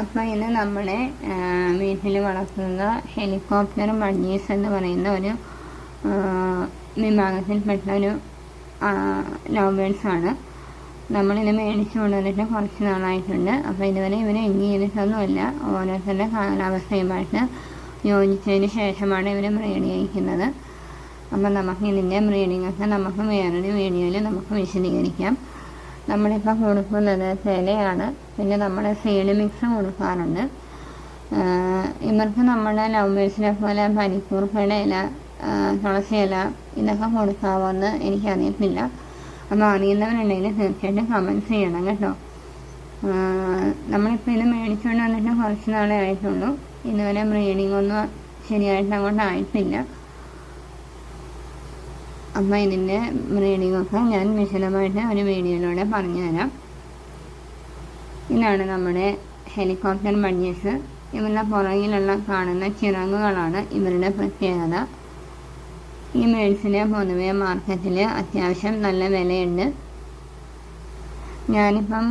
അപ്പം ഇന്ന് നമ്മുടെ വീട്ടിൽ വളർത്തുന്ന ഹെലികോപ്റ്റർ മണ്ണീസ് എന്ന് പറയുന്ന ഒരു വിഭാഗത്തിൽപ്പെട്ട ഒരു ലോബേഴ്സ് ആണ്. നമ്മളിത് മേടിച്ചു കൊണ്ടുവന്നിട്ട് കുറച്ച് നാളായിട്ടുണ്ട്. അപ്പോൾ ഇതുവരെ ഇവരെ എങ്ങി ചെയ്തിട്ടൊന്നുമില്ല. ഓരോരുത്തരുടെ കാലാവസ്ഥയുമായിട്ട് യോജിച്ചതിന് ശേഷമാണ് ഇവർ ബ്രീഡ് ചെയ്യിക്കുന്നത് അപ്പം നമുക്ക് ഇതിന്റെ മ്രീഡിങ്ങൊക്കെ നമുക്ക് വേറൊരു വീഡിയോയിൽ നമുക്ക് വിശദീകരിക്കാം. നമ്മളിപ്പോൾ കൊടുക്കുന്നത് തിലയാണ്. പിന്നെ നമ്മൾ സീഡ് മിക്സ് കൊടുക്കാറുണ്ട് ഇവർക്ക് നമ്മുടെ ലവ് മേഴ്സിനെ പോലെ പനിക്കൂർക്കയുടെ ഇല തുളസി ഇല ഇതൊക്കെ കൊടുക്കാമെന്ന് എനിക്കറിയത്തില്ല. അപ്പോൾ അറിയുന്നവരുണ്ടെങ്കിൽ തീർച്ചയായിട്ടും കമൻസ് ചെയ്യണം കേട്ടോ. നമ്മളിപ്പോൾ ഇത് മേടിച്ചുകൊണ്ട് വന്നിട്ട് കുറച്ച് നാളേ ആയിട്ടുള്ളൂ. ഇതുവരെ ബ്രീഡിംഗ് ഒന്നും ശരിയായിട്ട് അങ്ങോട്ട് ആയിട്ടില്ല. അപ്പം ഇതിന്റെ നോക്കാം ഞാൻ വിശദമായിട്ട് ഒരു വീഡിയോയിലൂടെ പറഞ്ഞു തരാം ഇതാണ് നമ്മുടെ ഹെലികോപ്റ്റർ മഞ്ഞസ് ഇവരുടെ പുറകിലുള്ള കാണുന്ന ചിറങ്ങുകളാണ് ഇവരുടെ പ്രത്യേകത. ഈ മേഴ്സിന് പൊതുവെ മാർക്കറ്റിൽ അത്യാവശ്യം നല്ല വിലയുണ്ട്. ഞാനിപ്പം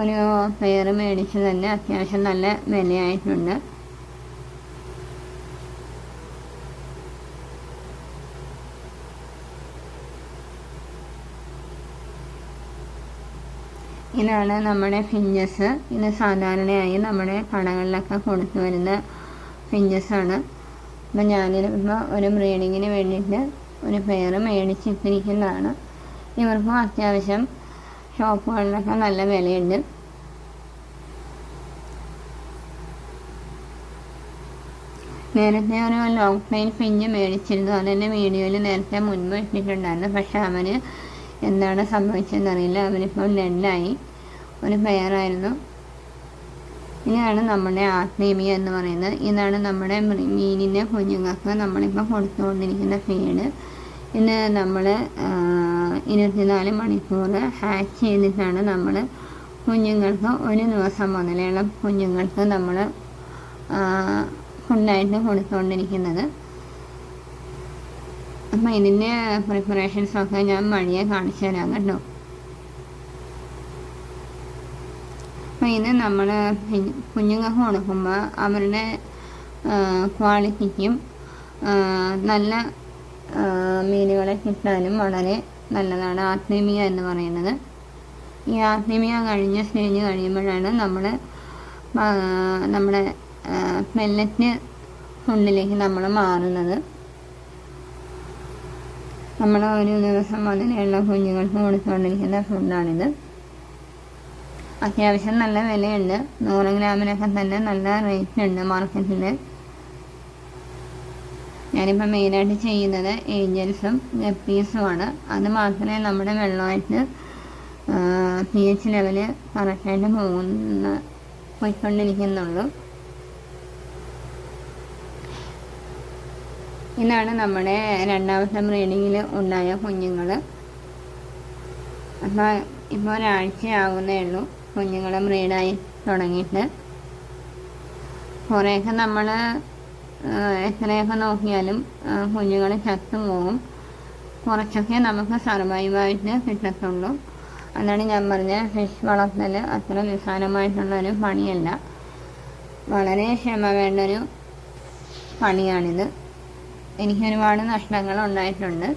ഒരു പെയർ മേടിച്ച് തന്നെ അത്യാവശ്യം നല്ല വിലയായിട്ടുണ്ട്. ഇതാണ് നമ്മുടെ ഫിഞ്ചസ് ഇത് സാധാരണയായി നമ്മുടെ കടകളിലൊക്കെ കൊടുത്തു വരുന്ന ഫിഞ്ചസാണ് അപ്പം ഞാനിപ്പോൾ ഒരു ബ്രീഡിങ്ങിന് വേണ്ടിയിട്ട് ഒരു പെയർ മേടിച്ചിട്ടിരിക്കുന്നതാണ്. ഇവർക്കും അത്യാവശ്യം ഷോപ്പുകളിലൊക്കെ നല്ല വിലയുണ്ട്. നേരത്തെ ഒരു ലോങ് ടൈം ഫിഞ്ച് മേടിച്ചിരുന്നു. അതെന്റെ വീഡിയോയിൽ നേരത്തെ മുൻപ് ഇട്ടിട്ടുണ്ടായിരുന്നു. പക്ഷെ അവന് എന്താണ് സംഭവിച്ചതെന്നറിയില്ല. അവനിപ്പം ഡെഡായി ഒരു പെയറായിരുന്നു ഇതാണ് നമ്മുടെ ആത്മീയ എന്ന് പറയുന്നത്. ഇതാണ് നമ്മുടെ മീനിന്റെ കുഞ്ഞുങ്ങൾക്ക് നമ്മളിപ്പോൾ കൊടുത്തുകൊണ്ടിരിക്കുന്ന ഫീഡ് ഇത് നമ്മൾ ഇരുപത്തിനാല് മണിക്കൂർ ഹാക്ക് ചെയ്തിട്ടാണ് നമ്മൾ കുഞ്ഞുങ്ങൾക്ക് ഒരു ദിവസം മുതലുള്ള കുഞ്ഞുങ്ങൾക്ക് നമ്മൾ ഫുഡായിട്ട് കൊടുത്തുകൊണ്ടിരിക്കുന്നത്. അപ്പം ഇതിന്റെ പ്രിപ്പറേഷൻസൊക്കെ ഞാൻ വഴിയെ കാണിച്ചു തരാം കേട്ടോ. അപ്പം ഇത് നമ്മൾ കുഞ്ഞുങ്ങൾക്ക് കൊടുക്കുമ്പോൾ അവരുടെ ക്വാളിറ്റിക്കും നല്ല മീനുകളെ കിട്ടാനും വളരെ നല്ലതാണ് ആത്മീയ എന്ന് പറയുന്നത്. ഈ ആത്മീയ കഴിഞ്ഞ സ്റ്റേജ് കഴിയുമ്പോഴാണ് നമ്മൾ നമ്മുടെ പെല്ലറ്റ് ഉള്ളിലേക്ക് നമ്മൾ മാറുന്നത്. നമ്മൾ ഒരു ദിവസം മുതലുള്ള കുഞ്ഞുങ്ങൾക്ക് കൊടുത്തുകൊണ്ടിരിക്കുന്ന ഫുഡാണിത്. അത്യാവശ്യം നല്ല വിലയുണ്ട്. നൂറ് ഗ്രാമിനൊക്കെ തന്നെ നല്ല റേറ്റ് ഉണ്ട് മാർക്കറ്റിൽ ഞാനിപ്പോൾ മെയിനായിട്ട് ചെയ്യുന്നത് ഏഞ്ചൽസും ഗപ്പീസുമാണ്. അത് മാത്രമേ നമ്മുടെ വെള്ളമായിട്ട് പി എച്ച് ലെവൽ കറക്റ്റായിട്ട് പോകുന്ന പോയിക്കൊണ്ടിരിക്കുന്നുള്ളൂ. ഇതാണ് നമ്മുടെ രണ്ടാമത്തെ ബ്രീഡിങ്ങിൽ ഉണ്ടായ കുഞ്ഞുങ്ങൾ അപ്പോൾ ഇപ്പോൾ ഒരാഴ്ചയാകുന്നേ ഉള്ളൂ കുഞ്ഞുങ്ങൾ ബ്രീഡായി തുടങ്ങിയിട്ട്. കുറേയൊക്കെ നമ്മൾ എത്രയൊക്കെ നോക്കിയാലും കുഞ്ഞുങ്ങൾ ചത്തു പോകും കുറച്ചൊക്കെ നമുക്ക് സർവൈവായിട്ട് കിട്ടത്തുള്ളൂ. അതാണ് ഞാൻ പറഞ്ഞ ഫിഷ് വളർത്തൽ അത്ര നിസ്സാരമായിട്ടുള്ളൊരു പണിയല്ല. വളരെ ക്ഷമ വേണ്ടൊരു പണിയാണിത്. എനിക്ക് ഒരുപാട് നഷ്ടങ്ങൾ ഉണ്ടായിട്ടുണ്ട്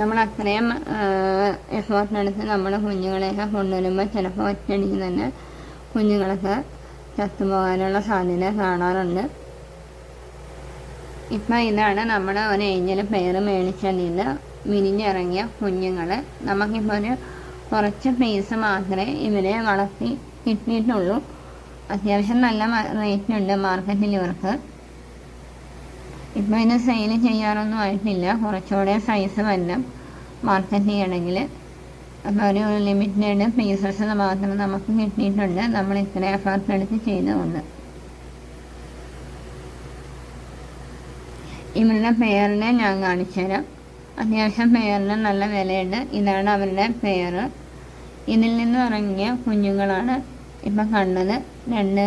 നമ്മൾ അത്രയും എഫേർട്ടിനെടുത്ത് നമ്മൾ കുഞ്ഞുങ്ങളെയൊക്കെ കൊണ്ടുവരുമ്പോൾ ചിലപ്പോൾ ഒറ്റയടിക്ക് തന്നെ കുഞ്ഞുങ്ങളൊക്കെ ചത്തുപോകാനുള്ള സാധ്യത കാണാറുണ്ട്. ഇപ്പം ഇതാണ് നമ്മുടെ ഒരു ഏഞ്ചൽ പേര് മേടിച്ചതിൽ വിരിഞ്ഞിറങ്ങിയ കുഞ്ഞുങ്ങൾ നമുക്കിപ്പോൾ ഒരു കുറച്ച് പീസ് മാത്രമേ ഇവരെ വളർത്തി കിട്ടിയിട്ടുള്ളൂ. അത്യാവശ്യം നല്ല റേറ്റ് ഉണ്ട് മാർക്കറ്റിൽ ഇവർക്ക്. ഇപ്പോൾ ഇത് സെയിൽ ചെയ്യാറൊന്നും ആയിട്ടില്ല. കുറച്ചുകൂടെ സൈസ് വരണം. മാർക്കറ്റ് ചെയ്യണമെങ്കിൽ അപ്പോൾ ഒരു ലിമിറ്റഡ് പീസസ് മാത്രം നമുക്ക് കിട്ടിയിട്ടുണ്ട്. നമ്മൾ ഇത്ര എഫേർട്ട് എടുത്ത് ചെയ്തുകൊണ്ട് ഇവരുടെ പേരിനെ ഞാൻ കാണിച്ചു തരാം അത്യാവശ്യം പേരിന് നല്ല വിലയുണ്ട്. ഇതാണ് അവരുടെ പേര്. ഇതിൽ നിന്ന് ഇറങ്ങിയ കുഞ്ഞുങ്ങളാണ് ഇപ്പം കണ്ടത്. രണ്ട്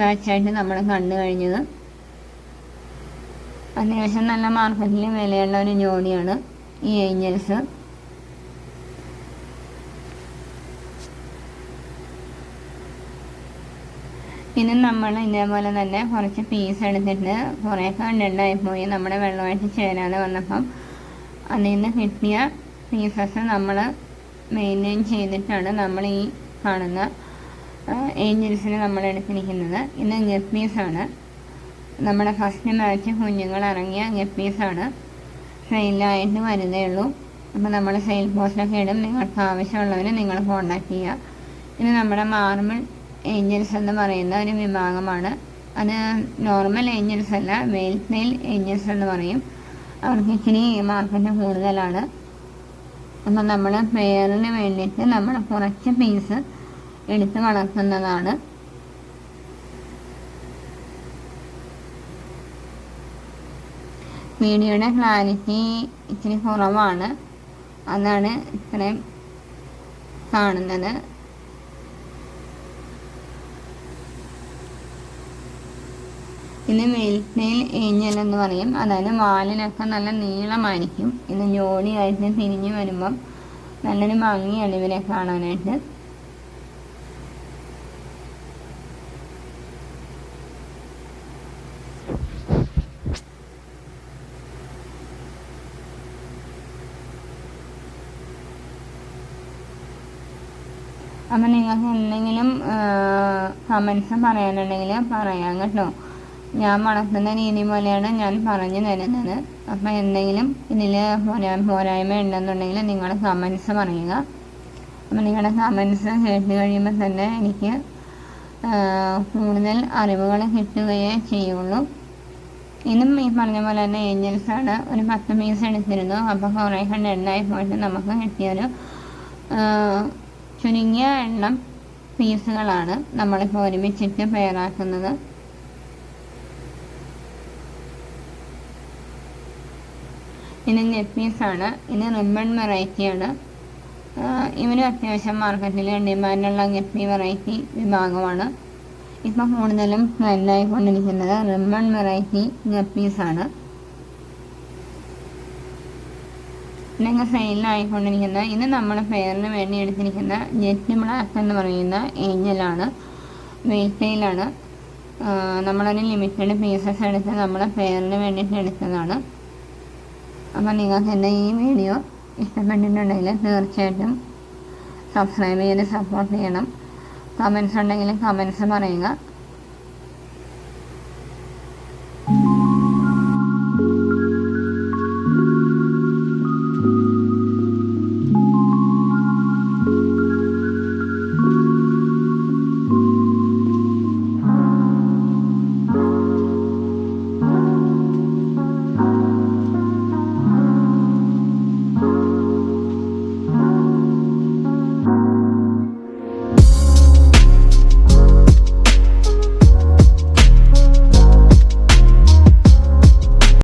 മാച്ചായിട്ട് നമ്മൾ കണ്ടു കഴിഞ്ഞത്. അത്യാവശ്യം നല്ല മാർക്കറ്റിൽ വിലയുള്ള ഒരു ജോഡിയാണ് ഈ ഏഞ്ചൽസ്. പിന്നെ നമ്മൾ ഇതേപോലെ തന്നെ കുറച്ച് പീസ് എടുത്തിട്ട് കുറേ ഡെഡായി പോയി. നമ്മുടെ വെള്ളമായിട്ട് ചേരാതെ വന്നപ്പം അതിൽ നിന്ന് കിട്ടിയ പീസസ് നമ്മൾ മെയിന്റെയിൻ ചെയ്തിട്ടാണ് നമ്മൾ ഈ കാണുന്ന ഏഞ്ചൽസിന് നമ്മൾ എടുത്തിരിക്കുന്നത് ഇത് ഗപ്പീസാണ് നമ്മുടെ ഫസ്റ്റ് മാച്ച് കുഞ്ഞുങ്ങൾ ഇറങ്ങിയ ഗപ്പീസാണ്. സെയിലായിട്ട് വരുന്നേ ഉള്ളൂ. അപ്പോൾ നമ്മൾ സെയിൽ പോസ്റ്റൊക്കെ ഇടും. നിങ്ങൾക്ക് ആവശ്യമുള്ളവർ നിങ്ങൾ കോൺടാക്ട് ചെയ്യുക ഇത് നമ്മുടെ മാർമൽ ഏഞ്ചൽസ് എന്ന് പറയുന്ന ഒരു വിഭാഗമാണ്. അത് നോർമൽ ഏഞ്ചൽസ് അല്ല വെയിൽ മെയിൽ ഏഞ്ചൽസ് എന്ന് പറയും. അവർക്ക് ഇച്ചിരി മാർക്കറ്റ് കൂടുതലാണ്. അപ്പം നമ്മൾ പെയറിന് വേണ്ടിയിട്ട് നമ്മൾ കുറച്ച് പീസ് എടുത്ത് വളർത്തുന്നതാണ്. വീഡിയോയുടെ ക്ലാരിറ്റി ഇച്ചിരി കുറവാണ്. അതാണ് ഇത്രയും കാണുന്നത്. ഇത് മെയിൽറ്റെയിൽ ഏഞ്ചൽ എന്ന് പറയും. അതായത് വാലിനൊക്കെ നല്ല നീളമായിരിക്കും. ഇത് ജോഡിയായിട്ട് തിരിഞ്ഞു വരുമ്പം നല്ലൊരു ഭംഗിയാണ് ഇവരെ കാണാനായിട്ട്. അപ്പം നിങ്ങൾക്ക് എന്തെങ്കിലും കമൻസ് പറയാനുണ്ടെങ്കിൽ പറയാം കേട്ടോ. ഞാൻ വളർത്തുന്ന രീതി പോലെയാണ് ഞാൻ പറഞ്ഞു തരുന്നത്. അപ്പം എന്തെങ്കിലും ഇതിൽ പോരാ പോരായ്മ ഉണ്ടെന്നുണ്ടെങ്കിൽ നിങ്ങൾ കമൻസ് പറയുക. അപ്പം നിങ്ങളുടെ കമൻസ് കേട്ട് കഴിയുമ്പോൾ തന്നെ എനിക്ക് കൂടുതൽ അറിവുകൾ കിട്ടുകയേ ചെയ്യുള്ളൂ. ഇതും ഈ പറഞ്ഞ പോലെ തന്നെ ഏഞ്ചൽസാണ് ഒരു പത്ത് പീസ് എടുത്തിരുന്നു. അപ്പോൾ കുറേ കണ്ട് എണ്ണായി പോയിട്ട് നമുക്ക് കിട്ടിയൊരു ചുരുങ്ങിയ എണ്ണം പീസുകളാണ് നമ്മളിപ്പോൾ ഒരുമിച്ചിട്ട് തയ്യാറാക്കുന്നത്. ഇത് നെറ്റ് പീസാണ്. ഇത് റിബൺ വെറൈറ്റിയാണ് ഇവനും അത്യാവശ്യം മാർക്കറ്റിൽ ഡിമാൻഡുള്ള ഗപ്പി വെറൈറ്റി വിഭാഗമാണ്. ഇപ്പം കൂടുതലും ട്രെൻഡായിക്കൊണ്ടിരിക്കുന്നത് റിബൺ വെറൈറ്റി ഗപ്പീസാണ് ഇതൊക്കെ സെയിലായിക്കൊണ്ടിരിക്കുന്ന ഇത് നമ്മുടെ പെയറിന് വേണ്ടി എടുത്തിരിക്കുന്ന ജെറ്റ് ബ്ലാക്ക് എന്ന് പറയുന്ന ഏഞ്ചലാണ് വെയിൽസെയിലാണ് നമ്മളൊരു ലിമിറ്റഡ് പീസസ് എടുത്ത് നമ്മുടെ പെയറിന് വേണ്ടിയിട്ട് എടുത്തതാണ്. അപ്പോൾ നിങ്ങൾക്ക് എന്റെ ഈ വീഡിയോ ഇഷ്ടപ്പെട്ടിട്ടുണ്ടെങ്കിൽ തീർച്ചയായിട്ടും സബ്സ്ക്രൈബ് ചെയ്ത് സപ്പോർട്ട് ചെയ്യണം. കമൻസ് ഉണ്ടെങ്കിൽ കമൻസ് പറയുക.